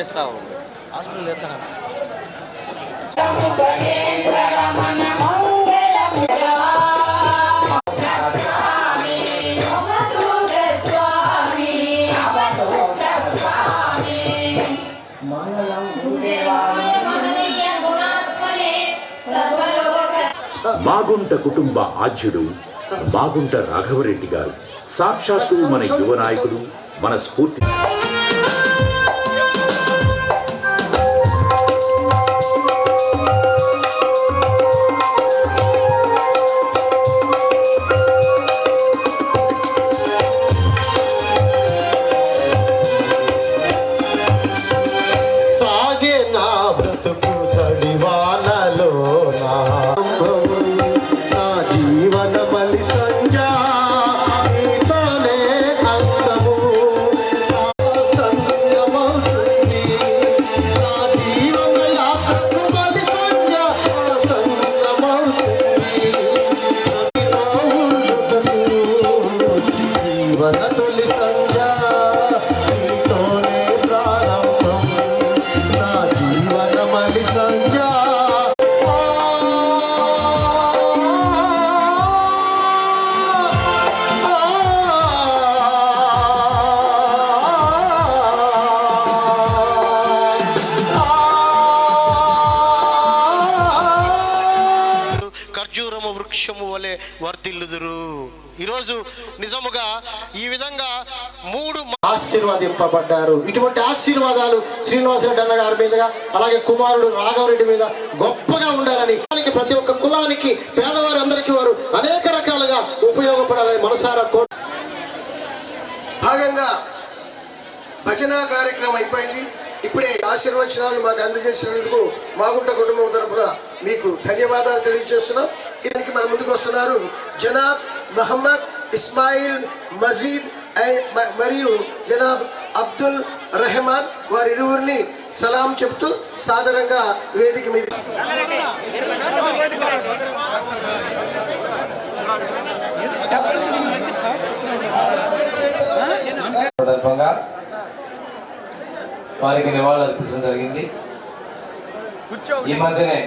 వేస్తా ఉంది హాస్పిటల్ ఎత్తాను మాగుంట కుటుంబ ఆద్యుడు మాగుంట రాఘవరెడ్డి గారు. సాక్షాత్తు మన యువ నాయకుడు మన స్ఫూర్తి ఈరోజు నిజముగా ఈ విధంగా మూడు ఆశీర్వాదింపబడ్డారు. ఇటువంటి ఆశీర్వాదాలు శ్రీనివాసరెడ్డి అన్న గారి మీదుగా అలాగే కుమారుడు రాఘవరెడ్డి మీద గొప్పగా ఉండాలని ప్రతి ఒక్క కులానికి పేదవారి అందరికీ వారు అనేక రకాలుగా ఉపయోగపడాలని మనసారా కో భాగంగా భజన కార్యక్రమం అయిపోయింది. ఇప్పుడే ఆశీర్వచనాలు మాకు అందజేసినందుకు మాగుంట కుటుంబం తరఫున మీకు ధన్యవాదాలు తెలియజేస్తున్నాం. దీనికి మన ముందుకు వస్తున్నారు జనాబ్ మహమ్మద్ ఇస్మాయిల్ మజీద్ అండ్ మరియు జనాబ్ అబ్దుల్ రెహమాన్ వారి ఇరువురిని సలాం చెప్తూ సాధారణంగా వేదిక మీద సందర్భంగా వారికి నివాళులు అర్పించడం జరిగింది. ఈ మధ్యనే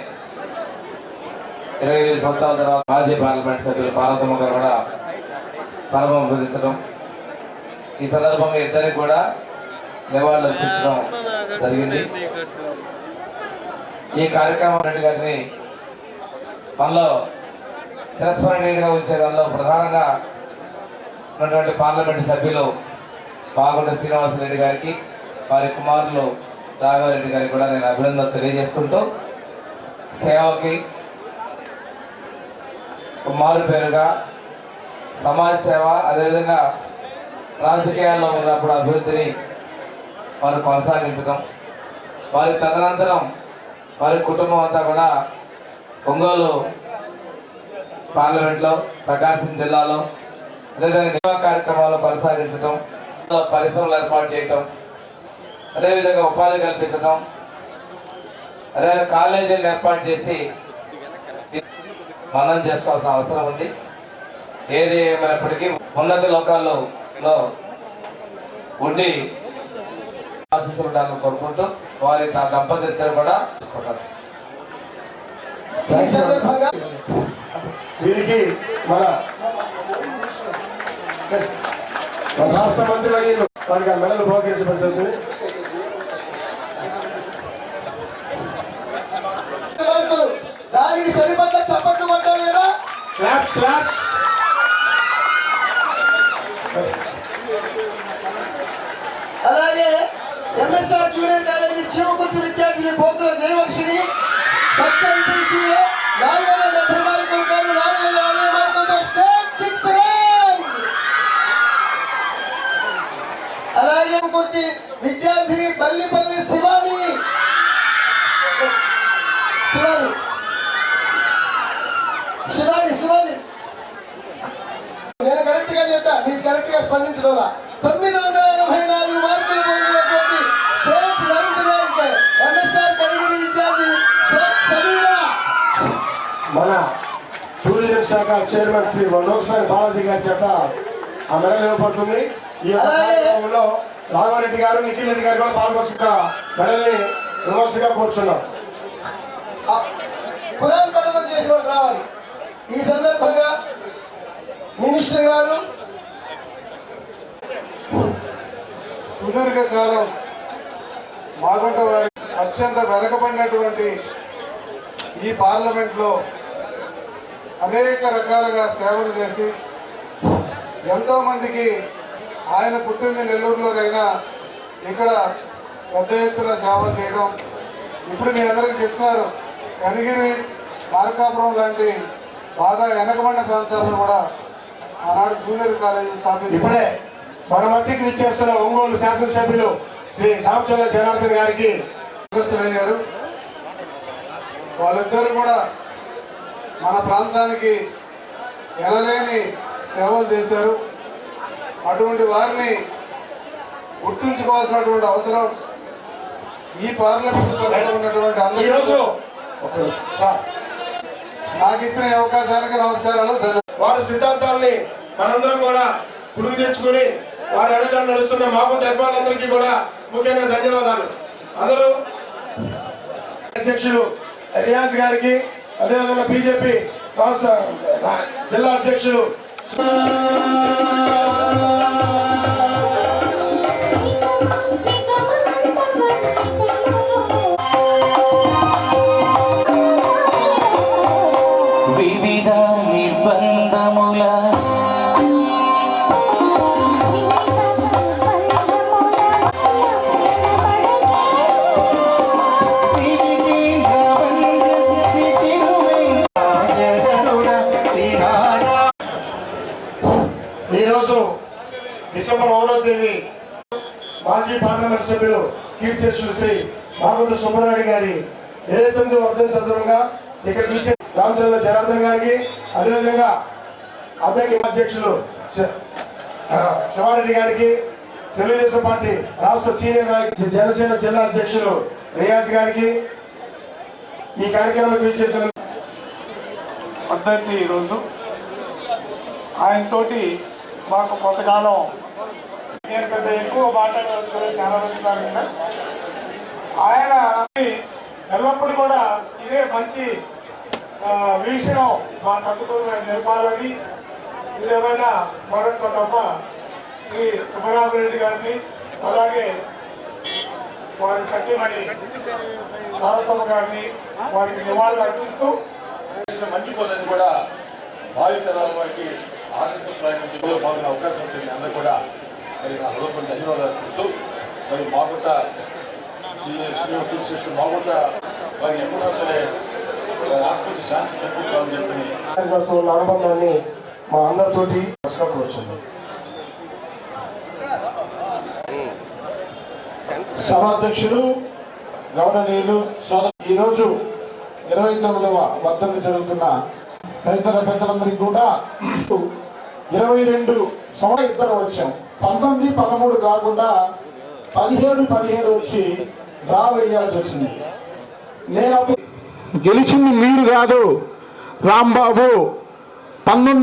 ఇరవై ఐదు సంవత్సరాల తర్వాత మాజీ పార్లమెంట్ సభ్యులు పార్వతమ్మ గారు కూడా పరమం పొందించడం ఈ సందర్భంగా ఇద్దరికి కూడా నివాళులు అర్పించడం జరిగింది. ఈ కార్యక్రమం రెడ్డి గారిని మనలో శిరస్మరణీయుడిగా ఉంచే దానిలో ప్రధానంగా ఉన్నటువంటి పార్లమెంట్ సభ్యులు బాగుంట శ్రీనివాసరెడ్డి గారికి వారి కుమారులు రాఘవరెడ్డి గారికి కూడా నేను అభినందనలు తెలియజేసుకుంటూ సేవకి మారు పేరుగా సమాజ సేవ అదేవిధంగా రాజకీయాల్లో ఉన్నప్పుడు అభివృద్ధిని వారు కొనసాగించడం వారి తదనంతరం వారి కుటుంబం అంతా కూడా ఒంగోలు పార్లమెంట్లో ప్రకాశం జిల్లాలో అదేవిధంగా నియమ కార్యక్రమాలు కొనసాగించడం పరిశ్రమలు ఏర్పాటు చేయటం అదేవిధంగా ఉపాధి కల్పించడం అదే కాలేజీలను ఏర్పాటు చేసి మనం చేసుకోవాల్సిన అవసరం ఉంది. ఏది ఏమైనప్పటికీ ఉన్నత లోకాల్లో ఉండి ఆశీస్సులు ఉండాలని కోరుకుంటూ వారి నా దంపతులిద్దరు కూడా చేసుకుంటారు. ఈ సందర్భంగా వీరికి మన రాష్ట్ర మంత్రి వర్యులు వారికి ఆ మెడలు భోగించబడుతుంది మార్కులు. దానికి సరిపడ్డ క్లాప్స్ క్లాప్స్ అలాగే ఎంఎస్ఆర్ జూనియర్ కాలేజీ చివకుర్తి విద్యార్థిని పోతుల జయవర్షిని ఫస్ట్ ఎంపీసీలో నాలుగు వందల డెబ్బై మార్కులు కాదు నాలుగు వందల అరవై మార్కులతో స్టేట్ సిక్స్త్ ర్యాంక్ అలాగే కుర్తి విద్యార్థిని పల్లిపల్లి శివాని. శివాని శివాని నేను కరెక్ట్గా చెప్పా మీరు కరెక్ట్ తొమ్మిది వందల ఎనభై నాలుగు మార్కులు పొందినటువంటి స్టేట్ నైన్త్ ర్యాంక్ ఎంఎస్ఆర్ కలిగిన విద్యార్థి సమీరా. మన టూరిజం శాఖ చైర్మన్ శ్రీ లోకసాని బాలాజీ గారి చేత ఆ మెడల్ ఇవ్వబడుతుంది. ఈ కార్యక్రమంలో రాఘవారెడ్డి గారు నిఖిల్ రెడ్డి గారు కూడా పాల్గొనక మెడల్ని విమర్శగా కూర్చున్నాం. ఖురాన్ పఠనం చేసిన రావాలి. ఈ సందర్భంగా మినిస్టర్ గారు సుదీర్ఘకాలం మాగుంట వారి అత్యంత వెనకబడినటువంటి ఈ పార్లమెంట్లో అనేక రకాలుగా సేవలు చేసి ఎంతోమందికి ఆయన పుట్టింది నెల్లూరులోనైనా ఇక్కడ పెద్ద ఎత్తున సేవలు చేయడం. ఇప్పుడు మీ అందరికీ చెప్తున్నారు కనిగిరి మార్కాపురం లాంటి బాగా వెనకబడిన ప్రాంతాల్లో కూడా ఆనాడు జూనియర్ కాలేజీ స్థాపించి ఇప్పుడే మన మధ్యకి విచ్చేస్తున్న ఒంగోలు శాసనసభ్యులు శ్రీ రామచంద్ర జనార్దన్ గారికి అయ్యారు వాళ్ళిద్దరు కూడా మన ప్రాంతానికి ఎనలేని సేవలు చేశారు అటువంటి వారిని గుర్తుంచుకోవాల్సినటువంటి అవసరం ఈ పార్లమెంట్ ఉన్నటువంటి అందరి నాకు ఇచ్చిన అవకాశానికి నమస్కారాలు. వారి సిద్ధాంతాలని మనందరం కూడా పురుగు తెచ్చుకుని వారి అడుగులు నడుస్తున్న మాకు అభిమానులందరికీ కూడా ముఖ్యంగా ధన్యవాదాలు. అందరూ అధ్యక్షులు రియాజ్ గారికి అదేవిధంగా బీజేపీ రాష్ట్ర జిల్లా అధ్యక్షులు. ఈరోజు డిసెంబర్ ఒకటో తేదీ మాజీ పార్లమెంట్ సభ్యులు కీర్తిశేషులు శ్రీ మాగుంట సుబ్బారెడ్డి గారి ఇరవై తొమ్మిది వర్ధన సందర్భంగా ఇక్కడ ఇచ్చే రామచంద్ర జనార్దన్ గారికి అదేవిధంగా అధ్యక్ష అధ్యక్షులు శివారెడ్డి గారికి తెలుగుదేశం పార్టీ రాష్ట్ర సీనియర్ నాయకులు జనసేన జిల్లా అధ్యక్షులు రియాజ్ గారికి ఈ కార్యక్రమానికి ఇచ్చేసిన పద్ధతి ఈరోజు ఆయనతోటి మాకు కొంతకాలం నేను పెద్ద ఎక్కువ మాట్లాడవచ్చు చాలా కదా ఆయన ఎల్లప్పుడూ కూడా ఇదే మంచి విషయం మా తక్కువ నిలపాలని ఇదేమైనా మరొక తప్ప శ్రీ సుబ్బరామరెడ్డి గారిని అలాగే వారి సత్యమణి భారతమ్మ గారిని వారికి నివాళులు అర్పిస్తూ మంచి పనులను కూడా భావితరాల వారికి ఆనందం ప్రయాణించడంలో పాల్గొనే అవకాశం వచ్చింది అందరూ కూడా మరి నా హృదయపడి ధన్యవాదాలు అర్పిస్తూ మరి మాగుంట శ్రీ శ్రీ కృష్ణ మాగుంట వారి ఎప్పుడో సరే ఆత్మకి శాంతి చెప్పుకోవాలని చెప్పని కార్యకర్తల ఉన్న అనుబంధాన్ని మా అందరితోటి వచ్చింది సభాధ్యక్షులు గౌరవనీయులు సోదరు ఈరోజు ఇరవై తొమ్మిదవ వర్ధంతి జరుగుతున్న తదితర పెద్దలందరికీ కూడా ఇరవై రెండు సంవత్సరం ఇద్దరు వచ్చాం. పంతొమ్మిది పదమూడు కాకుండా పదిహేడు పదిహేడు వచ్చి డ్రా వేయాల్సి వచ్చింది. నేను గెలిచింది మీరు కాదు. రాంబాబు పంతొమ్మిది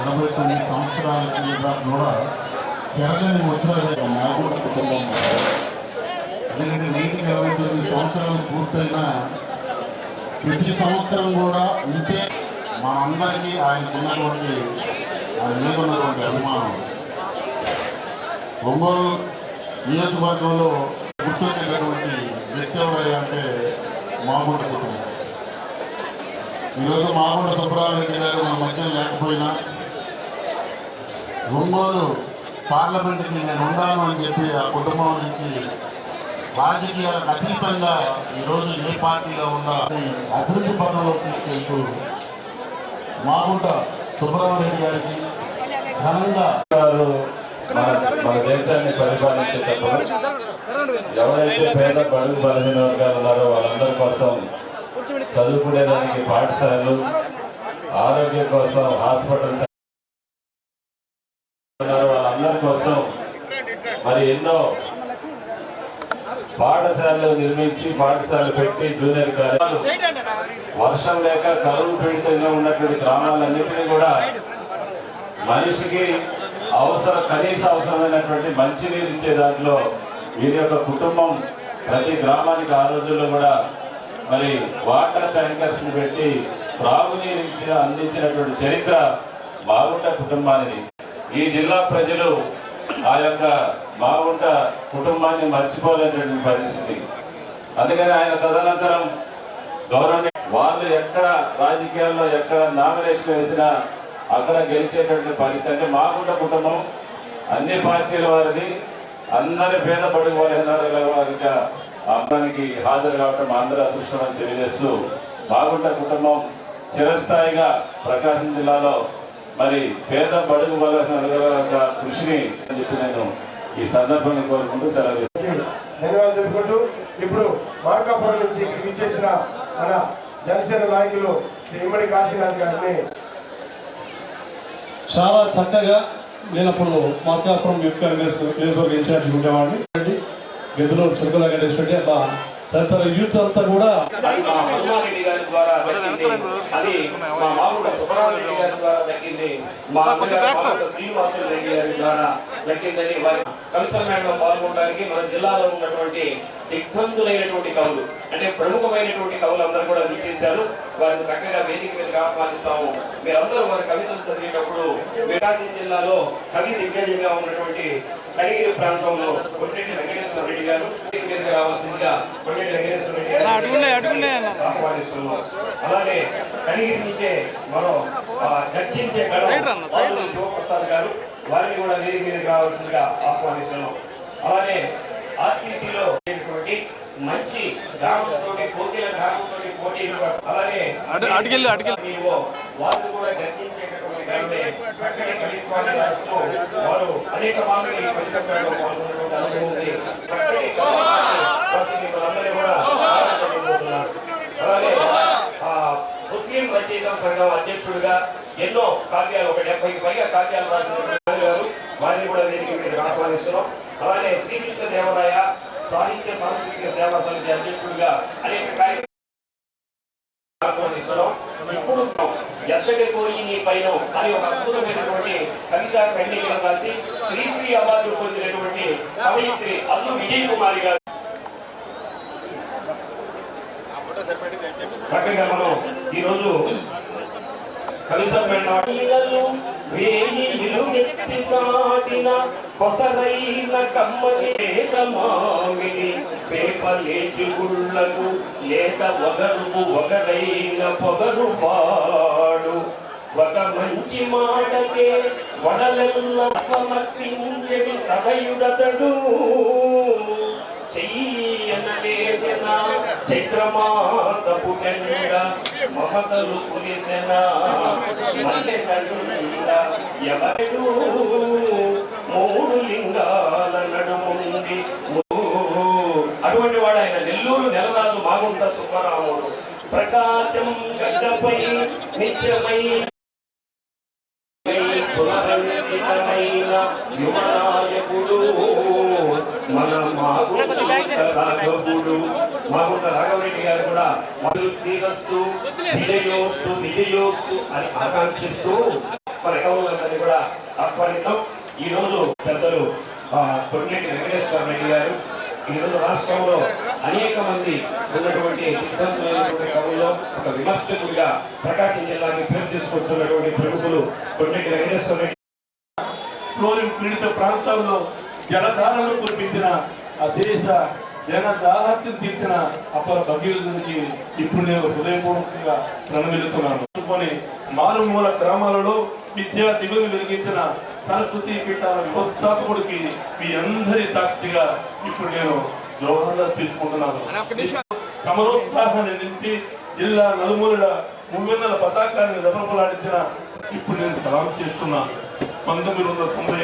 ఎనభై తొమ్మిది సంవత్సరాల కూడా చెరగని ముద్ర మాగూడ కుటుంబం. నేను నీటి ఇరవై తొమ్మిది సంవత్సరాలు పూర్తయిన ప్రతి సంవత్సరం కూడా ఇంతే మనందరికీ ఆయన ఉన్నటువంటి ఆయన మీద ఉన్నటువంటి అభిమానం. ఒంగోలు నియోజకవర్గంలో గుర్తొచ్చేటటువంటి వ్యక్తి ఎవరై అంటే మాగుంట కుటుంబం. ఈరోజు మాగుంట సుబ్రహ్మణ్య గారు మన మధ్య లేకపోయినా ఒంగోలు పార్లమెంట్కి నేను ఉండాను అని చెప్పి ఆ కుటుంబం నుంచి రాజకీయాలకు అతీతంగా ఈరోజు ఏ పార్టీలో ఉన్నా అభివృద్ధి పదంలో తీసుకెళ్తూ మాగుంట సుబ్రహ్మణ్యం గారికి ఘనంగా మన దేశాన్ని పరిపాలించేటప్పుడు ఎవరైతే పేద బడుగు బలహీన వర్గాలు ఉన్నారో వాళ్ళందరి కోసం చదువుకునేదానికి పాఠశాలలు ఆరోగ్యం కోసం హాస్పిటల్స్ వాళ్ళందరి కోసం మరి ఎన్నో పాఠశాలలు నిర్మించి పాఠశాలలు పెట్టి జూనియర్ కాలేజ్ వర్షం లేక కరువు పీడితంగా ఉన్నటువంటి గ్రామాలన్నింటినీ కూడా మనిషికి అవసరం కనీస అవసరమైనటువంటి మంచినీరు ఇచ్చే దాంట్లో వీరి యొక్క కుటుంబం ప్రతి గ్రామానికి ఆ రోజుల్లో కూడా మరి వాటర్ ట్యాంకర్స్ పెట్టి త్రాగునీరు అందించినటువంటి చరిత్ర బాగుంట కుటుంబానికి ఈ జిల్లా ప్రజలు ఆ యొక్క బాగుంట కుటుంబాన్ని మర్చిపోలేనటువంటి పరిస్థితి. అందుకని ఆయన తదనంతరం గౌరవ వాళ్ళు ఎక్కడ రాజకీయాల్లో ఎక్కడ నామినేషన్ వేసినా అక్కడ గెలిచేటటువంటి పరిస్థితి అంటే మాగుంట కుటుంబం అన్ని పార్టీల వారిది అందరి పేద పడుగు వారి అమ్మానికి హాజరు కావటం మా అందరి అదృష్టం అని తెలియజేస్తూ బాగుంట కుటుంబం చిరస్థాయిగా ప్రకాశం జిల్లాలో మరి పేద బడుగు బలహీన యొక్క కృషిని అని చెప్పి నేను ఈ సందర్భంగా కోరుకుంటూ సెలవు ధన్యవాదాలు తెలుపుకుంటూ ఇప్పుడు మార్కాపురం నుంచి ఇక్కడికి విచ్చేసిన మన జనసేన నాయకులు శ్రీ ఇమ్మడి కాశీనాథ్ గారిని చాలా చక్కగా నేను అప్పుడు మార్కాపురం యూత్ కాంగ్రెస్ నియోజకవర్గ ఇన్ఛార్జ్ ఉండేవాడిని. గదిలో గణేష్ రెడ్డి అట్లా తదితర యూత్ అంతా కూడా అది మా హనుమారెడ్డి గారి ద్వారా దక్కింది. అది మా మామూలు సుబ్రహ్మణ్య గారి ద్వారా దక్కింది. మా శ్రీనివాసులు రెడ్డి గారి ద్వారా దక్కిందని వారి కమిషన్ మేడలో పాల్గొనడానికి మన జిల్లాలో ఉన్నటువంటి దిగ్బంధులైనటువంటి కవులు. అంటే ప్రముఖమైనటువంటి కవులు అందరూ కూడా విచ్చేశారు వారిని చక్కగా వేదిక మీదకి ఆహ్వానిస్తాము. మీరందరూ వారి కవితలు చదివేటప్పుడు వికాసం జిల్లాలో కవి దిగ్గజంగా ఉన్నటువంటి కడిగిరి ప్రాంతంలో కొండెట్టి వెంకటేశ్వర రెడ్డి గారు మీదకి రావాల్సిందిగా కొండెట్టి వెంకటేశ్వర రెడ్డి ఆహ్వానిస్తున్నాం అలాగే కడిగిరి నుంచే మనం చర్చించే శివప్రసాద్ గారు వారిని కూడా వేదిక మీదకి రావాల్సిందిగా ఆహ్వానిస్తున్నాం అలాగే ఆర్టీసీలో మంచి గ్రామంతో కోకిల గ్రామంతో పోటీ అలాగే అడిగెళ్ళి అడిగెళ్ళి కూడా గర్తించేటటువంటి కవిత్వాన్ని రాస్తూ వారు అనేక పరిశ్రమలో కూడా. అలాగే ముస్లిం రచయిత సంఘం అధ్యక్షుడిగా ఎన్నో కావ్యాలు ఒక డెబ్బైకి పైగా కావ్యాలు రాసిన వారిని కూడా వేదిక ఆహ్వానిస్తున్నాం అలాగే శ్రీకృష్ణ దేవరాయ సాహిత్య సాంస్కృతిక సేవా సమితి అధ్యక్షుడిగా అనేక కార్యక్రమాలు ఇప్పుడు ఎత్తడి పోయి నీ పైన అని ఒక అద్భుతమైనటువంటి కవిత ఖండికలు కలిసి శ్రీశ్రీ అవార్డు పొందినటువంటి కవయిత్రి అల్లు విజయ్ కుమారి గారు. చక్కగా మనం ఈరోజు కవిసం వెళ్ళాడు వేయి విలువెత్తి చాటిన కొసరైన లేత మామిడి పేపలేచు లేత ఒగరుకు ఒగరైన పొగరు పాడు ఒక మంచి మాటకే వడలెల్లమర్పించడి సభయుడతడు చెయ్యనలేసిన చైత్రమాసపు టెండ మమతలు పులిసెన మల్లెసండ ఎవరు మూడు లింగాల నడుముంది అటువంటి వాడు ఆయన నెల్లూరు నెలరాజు బాగుంట సుబ్బరాముడు. ప్రకాశం గడ్డపై నిత్యమై పునరంకితమైన యువనాయకుడు మన రాఘవుడు మాగుంట రాఘవరెడ్డి గారు కూడా అభివృద్ధిస్తూ విజయోస్తు విజయోస్తు అని ఆకాంక్షిస్తూ మన కవులందరినీ కూడా అప్పటితో ఈరోజు పెద్దలు ఆ, వెంకటేశ్వర రెడ్డి గారు ఈరోజు రాష్ట్రంలో అనేక మంది ఉన్నటువంటి సిద్ధాంతమైనటువంటి కవుల్లో ఒక విమర్శకుడిగా ప్రకాశం జిల్లాకి పేరు తీసుకొస్తున్నటువంటి ప్రముఖులు కొండకి వెంకటేశ్వర రెడ్డి ఫ్లోరిన్ పీడిత ప్రాంతాల్లో జలధారలు కురిపించిన ఆ దేశ జన దాహత్యం తీర్చిన అపర భగీరథునికి ఇప్పుడు నేను హృదయపూర్వకంగా ప్రణమిలుతున్నాను మారుమూల గ్రామాలలో విద్యా దిగులు వెలిగించిన సరస్వతి పీఠాల విభోత్సాపకుడికి మీ అందరి సాక్షిగా ఇప్పుడు నేను జోహార్లు తీసుకుంటున్నాను. సమరోత్సాహాన్ని నింపి జిల్లా నలుమూలల మువ్వెన్నెల పతాకాన్ని రెపరెపలాడించిన ఇప్పుడు నేను సలాం చేస్తున్నాను పంతొమ్మిది వందల తొంభై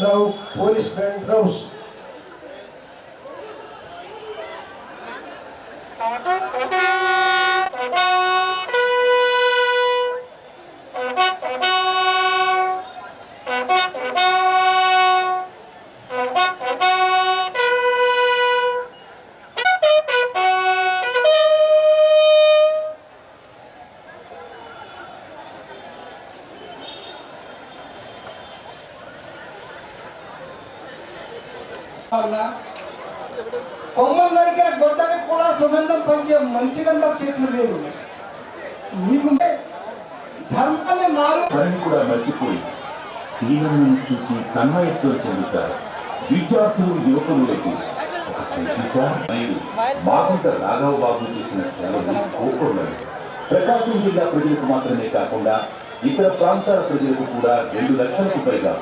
não, por esperar em కొమ్మలు దొరికిన గొడ్డకి కూడా సుగంధం పంచే మంచి గంధం చెట్లు లేవు. నీకు ధర్మాన్ని మారు. కూడా మర్చిపోయి సీలను చూచి తన్మయత్వం చెందుతారు. విద్యార్థులు యువకులకు ఒక రాఘవ బాబు చేసిన సేవలు ప్రకాశం జిల్లా ప్రజలకు మాత్రమే కాకుండా ఇతర ప్రాంతాల ప్రజలకు కూడా రెండు లక్షలకు పైగా